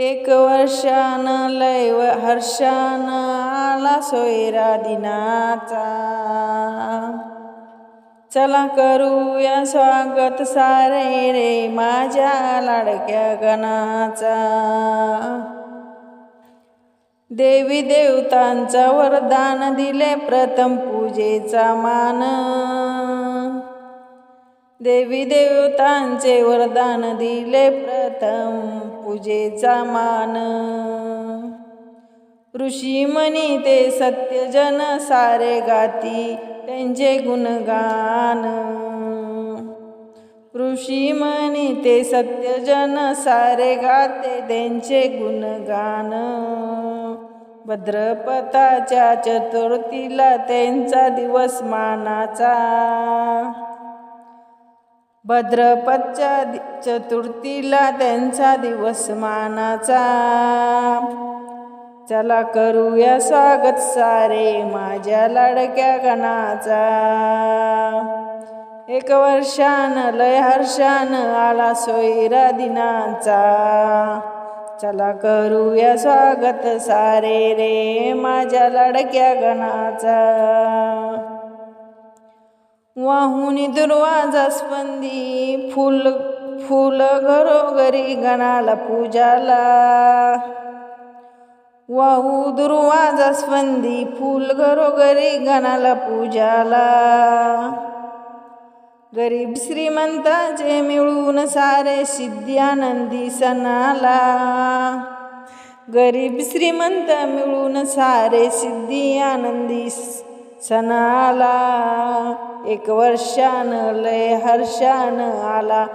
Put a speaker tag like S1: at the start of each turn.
S1: एक वर्षान लय व- हर्षान आला सोयरा दिनाचा. चला करूया स्वागत सारे रे माझ्या लाडक्या गणाचा. देवी देवतांचा वरदान दिले प्रथम पूजेचा मान. देवी देवतांचे वरदान दिले प्रथम पूजेचा मान. ऋषी म्हणी ते सत्यजन सारे गाती त्यांचे गुणगान. ऋषी म्हणी ते सत्यजन सारे गाते त्यांचे गुणगान. भद्रपथाच्या चतुर्थीला त्यांचा दिवस मानाचा. भद्रपदच्या दि- चतुर्थीला त्यांचा दिवस मानाचा. चला करूया स्वागत सारे माझ्या लाडक्या गणाचा. एक वर्षान लय हर्षान आला सोयरा दिनाचा. चला करूया स्वागत सारे रे माझ्या लाडक्या गणाचा. वाहुनी दुर्वाजा स्पंदी फुल फुल घरोघरी गणाला पूजाला. वाहू दुर्वाजा स्पंदी फुल घरोघरी गणाला पूजाला. गरीब श्रीमंताचे मिळून सारे सिद्धी आनंदी सणाला. गरीब श्रीमंत मिळून सारे सिद्धी आनंदी सणाला. एक वर्षानं लय हर्षानं आला.